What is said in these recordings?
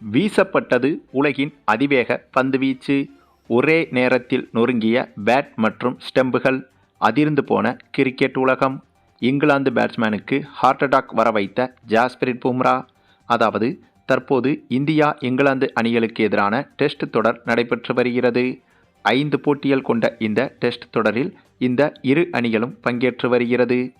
வீசப்பட்டது உலகின் அதிவேக பந்துவீச்சு. ஒரே நேரத்தில் நொறுங்கிய பேட் மற்றும் ஸ்டெம்புகள் அதிர்ந்து போன கிரிக்கெட் உலகம். இங்கிலாந்து பேட்ஸ்மேனுக்கு ஹார்ட் அட்டாக் வர வைத்த ஜாஸ்பிரிட் பும்ரா அதாவது தற்போது இந்தியா இங்கிலாந்து அணிகளுக்கு எதிரான டெஸ்ட் தொடர் நடைபெற்று வருகிறது. ஐந்து போட்டிகள் கொண்ட இந்த டெஸ்ட் தொடரில் இந்த இரு அணிகளும் பங்கேற்று வருகிறது.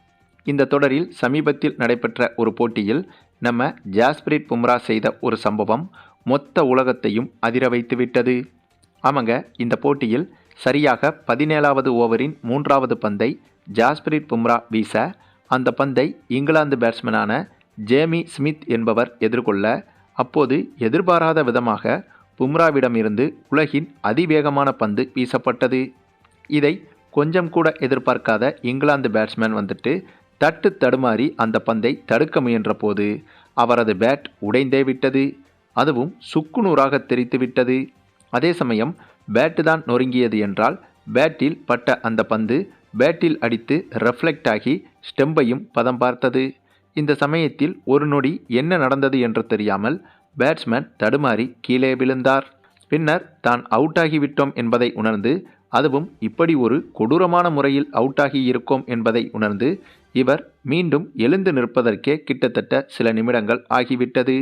இந்த தொடரில் சமீபத்தில் நடைபெற்ற ஒரு போட்டியில் நம்ம ஜாஸ்பிரிட் பும்ரா செய்த ஒரு சம்பவம் மொத்த உலகத்தையும் அதிர வைத்துவிட்டது. ஆமாங்க இந்த போட்டியில் சரியாக பதினேழாவது ஓவரின் மூன்றாவது பந்தை ஜாஸ்பிரீத் பும்ரா வீச அந்த பந்தை இங்கிலாந்து பேட்ஸ்மேனான ஜேமி ஸ்மித் என்பவர் எதிர்கொள்ள அப்போது எதிர்பாராத விதமாக பும்ராவிடமிருந்து உலகின் அதிவேகமான பந்து வீசப்பட்டது. இதை கொஞ்சம் கூட எதிர்பார்க்காத இங்கிலாந்து பேட்ஸ்மேன் வந்துட்டு தட்டு தடுமாறி அந்த பந்தை தடுக்க முயன்ற போது அவரது பேட் உடைந்தே விட்டது. அதுவும் சுக்குநூறாக தெரித்து விட்டது. அதே சமயம் பேட்டு தான் நொறுங்கியது என்றால் பேட்டில் பட்ட அந்த பந்து பேட்டில் அடித்து ரெஃப்ளெக்ட் ஆகி ஸ்டெம்பையும் பதம் பார்த்தது. இந்த சமயத்தில் ஒரு நொடி என்ன நடந்தது என்று தெரியாமல் பேட்ஸ்மேன் தடுமாறி கீழே விழுந்தார். பின்னர் தான் அவுட் ஆகிவிட்டோம் என்பதை உணர்ந்து அதுவும் இப்படி ஒரு கொடூரமான முறையில் அவுட்டாகி இருக்கோம் என்பதை உணர்ந்து இவர் மீண்டும் எழுந்து நிற்பதற்கே கிட்டத்தட்ட சில நிமிடங்கள் ஆகிவிட்டது.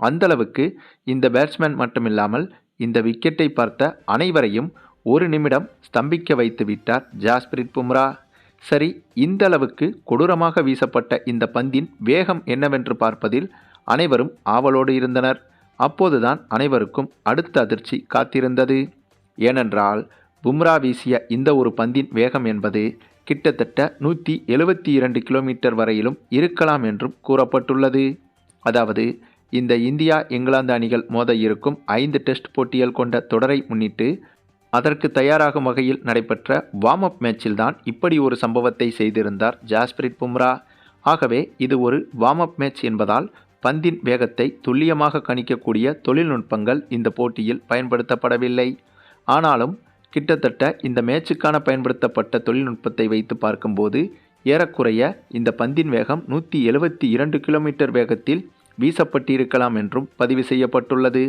அந்தளவுக்கு இந்த பேட்ஸ்மேன் மட்டுமில்லாமல் இந்த விக்கெட்டை பார்த்த அனைவரையும் ஒரு நிமிடம் ஸ்தம்பிக்க வைத்து விட்டார் ஜாஸ்பிரித் பும்ரா. சரி இந்த அளவுக்கு கொடூரமாக வீசப்பட்ட இந்த பந்தின் வேகம் என்னவென்று பார்ப்பதில் அனைவரும் ஆவலோடு இருந்தனர். அப்போதுதான் அனைவருக்கும் அடுத்த அதிர்ச்சி காத்திருந்தது. ஏனென்றால் பும்ரா வீசிய இந்த ஒரு பந்தின் வேகம் என்பது கிட்டத்தட்ட நூற்றி எழுபத்தி இரண்டு கிலோமீட்டர் வரையிலும் இருக்கலாம் என்றும் கூறப்பட்டுள்ளது. அதாவது இந்த இந்தியா இங்கிலாந்து அணிகள் மோத இருக்கும் ஐந்து டெஸ்ட் போட்டிகள் கொண்ட தொடரை முன்னிட்டு அதற்கு தயாராகும் வகையில் நடைபெற்ற வார்ம் அப் மேட்சில்தான் இப்படி ஒரு சம்பவத்தை செய்திருந்தார் ஜாஸ்பிரிட் பும்ரா. ஆகவே இது ஒரு வார்ம் அப் மேட்ச் என்பதால் பந்தின் வேகத்தை துல்லியமாக கணிக்கக்கூடிய தொழில்நுட்பங்கள் இந்த போட்டியில் பயன்படுத்தப்படவில்லை. ஆனாலும் கிட்டத்தட்ட இந்த மேட்சுக்கான பயன்படுத்தப்பட்ட தொழில்நுட்பத்தை வைத்து பார்க்கும்போது ஏறக்குறைய இந்த பந்தின் வேகம் நூற்றி எழுபத்தி இரண்டு கிலோமீட்டர் வேகத்தில் வீசப்பட்டிருக்கலாம் என்றும் பதிவு செய்யப்பட்டுள்ளது.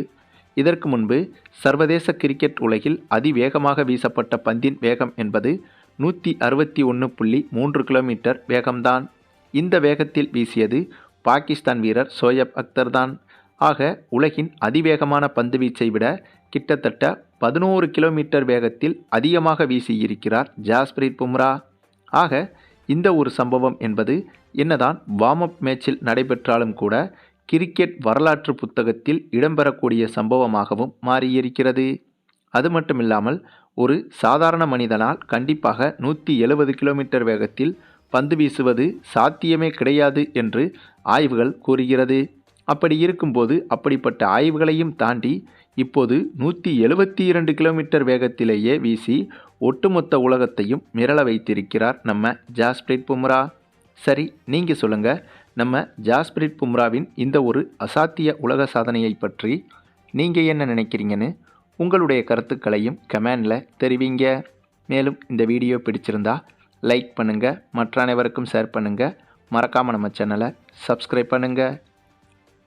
இதற்கு முன்பு சர்வதேச கிரிக்கெட் உலகில் அதிவேகமாக வீசப்பட்ட பந்தின் வேகம் என்பது நூற்றி அறுபத்தி ஒன்று புள்ளி மூன்று கிலோமீட்டர் வேகம்தான். இந்த வேகத்தில் வீசியது பாகிஸ்தான் வீரர் சோயப் அக்தர் தான் ஆக உலகின் அதிவேகமான பந்து வீச்சை விட கிட்டத்தட்ட பதினோரு கிலோமீட்டர் வேகத்தில் அதிகமாக வீசியிருக்கிறார் ஜாஸ்பிரீத் பும்ரா. ஆக இந்த ஒரு சம்பவம் என்பது என்னதான் வார்ம் அப் மேட்சில் நடைபெற்றாலும் கூட கிரிக்கெட் வரலாற்று புத்தகத்தில் இடம்பெறக்கூடிய சம்பவமாகவும் மாறியிருக்கிறது. அது மட்டுமில்லாமல் ஒரு சாதாரண மனிதனால் கண்டிப்பாக நூற்றி எழுபது கிலோமீட்டர் வேகத்தில் பந்து வீசுவது சாத்தியமே கிடையாது என்று ஆய்வுகள் கூறுகிறது. அப்படி இருக்கும்போது அப்படிப்பட்ட ஆய்வுகளையும் தாண்டி இப்போது நூற்றி எழுபத்தி இரண்டு கிலோமீட்டர் வேகத்திலேயே வீசி ஒட்டுமொத்த உலகத்தையும் மிரள வைத்திருக்கிறார் நம்ம ஜாஸ்பிரிட் பும்ரா. சரி நீங்கள் சொல்லுங்கள் நம்ம ஜாஸ்பிரிட் பும்ராவின் இந்த ஒரு அசாத்திய உலக சாதனையை பற்றி நீங்கள் என்ன நினைக்கிறீங்கன்னு உங்களுடைய கருத்துக்களையும் கமெண்டில் தெரிவிங்க. மேலும் இந்த வீடியோ பிடிச்சிருந்தா லைக் பண்ணுங்கள் மற்ற அனைவருக்கும் ஷேர் பண்ணுங்கள் மறக்காமல் நம்ம சேனலை சப்ஸ்கிரைப் பண்ணுங்கள்